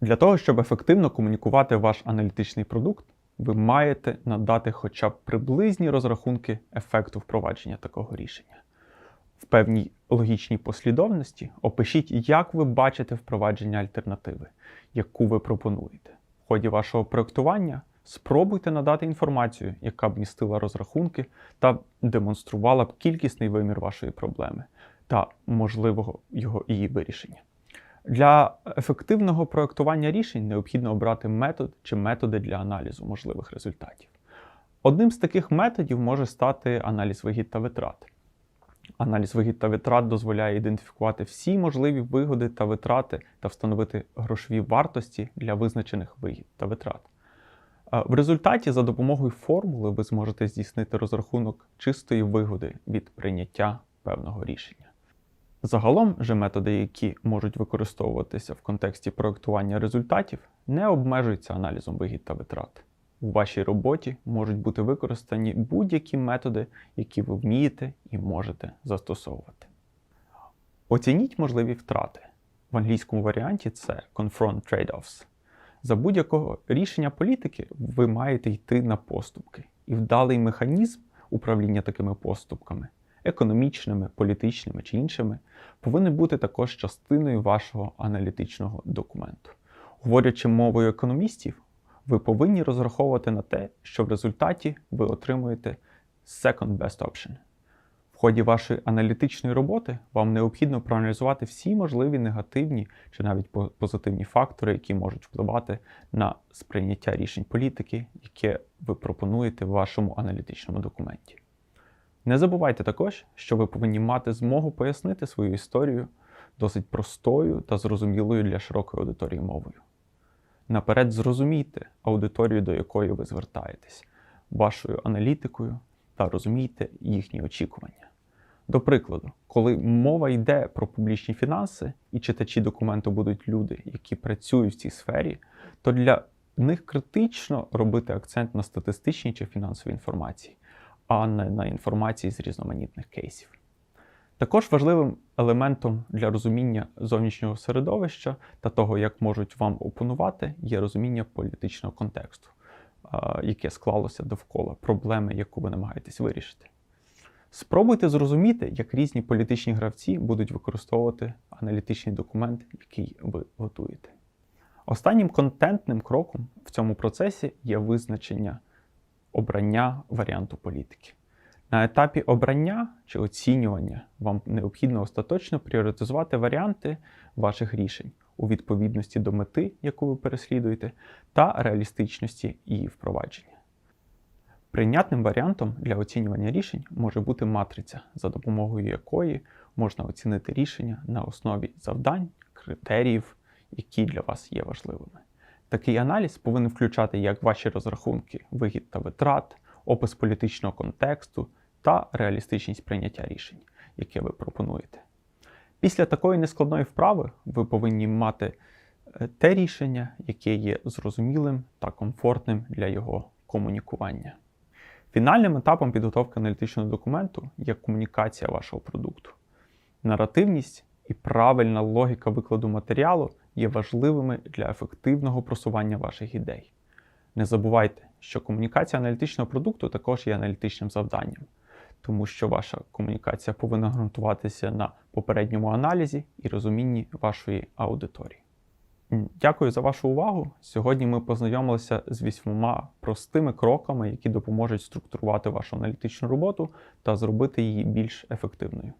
Для того, щоб ефективно комунікувати ваш аналітичний продукт, ви маєте надати хоча б приблизні розрахунки ефекту впровадження такого рішення. В певній логічній послідовності опишіть, як ви бачите впровадження альтернативи, яку ви пропонуєте. В ході вашого проєктування спробуйте надати інформацію, яка б містила розрахунки та демонструвала б кількісний вимір вашої проблеми та можливого його її вирішення. Для ефективного проектування рішень необхідно обрати метод чи методи для аналізу можливих результатів. Одним з таких методів може стати аналіз вигід та витрат. Аналіз вигід та витрат дозволяє ідентифікувати всі можливі вигоди та витрати та встановити грошові вартості для визначених вигід та витрат. Е, В результаті за допомогою формули ви зможете здійснити розрахунок чистої вигоди від прийняття певного рішення. Загалом же методи, які можуть використовуватися в контексті проектування результатів, не обмежуються аналізом вигід та витрат. У вашій роботі можуть бути використані будь-які методи, які ви вмієте і можете застосовувати. Оцініть можливі втрати. В англійському варіанті це confront trade-offs. За будь-якого рішення політики ви маєте йти на поступки, і вдалий механізм управління такими поступками економічними, політичними чи іншими, повинен бути також частиною вашого аналітичного документу. Говорячи мовою економістів, ви повинні розраховувати на те, що в результаті ви отримуєте second best option. В ході вашої аналітичної роботи вам необхідно проаналізувати всі можливі негативні чи навіть позитивні фактори, які можуть впливати на сприйняття рішень політики, яке ви пропонуєте в вашому аналітичному документі. Не забувайте також, що ви повинні мати змогу пояснити свою історію досить простою та зрозумілою для широкої аудиторії мовою. Наперед зрозумійте аудиторію, до якої ви звертаєтесь, вашою аналітикою та розумійте їхні очікування. До прикладу, коли мова йде про публічні фінанси і читачі документу будуть люди, які працюють в цій сфері, то для них критично робити акцент на статистичній чи фінансовій інформації, а не на інформації з різноманітних кейсів. Також важливим елементом для розуміння зовнішнього середовища та того, як можуть вам опонувати, є розуміння політичного контексту, яке склалося довкола проблеми, яку ви намагаєтесь вирішити. Спробуйте зрозуміти, як різні політичні гравці будуть використовувати аналітичний документ, який ви готуєте. Останнім контентним кроком в цьому процесі є визначення обрання варіанту політики. На етапі обрання чи оцінювання вам необхідно остаточно пріоритизувати варіанти ваших рішень у відповідності до мети, яку ви переслідуєте, та реалістичності її впровадження. Прийнятним варіантом для оцінювання рішень може бути матриця, за допомогою якої можна оцінити рішення на основі завдань, критеріїв, які для вас є важливими. Такий аналіз повинен включати як ваші розрахунки вигід та витрат, опис політичного контексту та реалістичність прийняття рішень, яке ви пропонуєте. Після такої нескладної вправи ви повинні мати е, те рішення, яке є зрозумілим та комфортним для його комунікування. Фінальним етапом підготовки аналітичного документу є комунікація вашого продукту. Наративність і правильна логіка викладу матеріалу є важливими для ефективного просування ваших ідей. Не забувайте, що комунікація аналітичного продукту також є аналітичним завданням, тому що ваша комунікація повинна ґрунтуватися на попередньому аналізі і розумінні вашої аудиторії. Дякую за вашу увагу. Сьогодні ми познайомилися з вісьмома простими кроками, які допоможуть структурувати вашу аналітичну роботу та зробити її більш ефективною.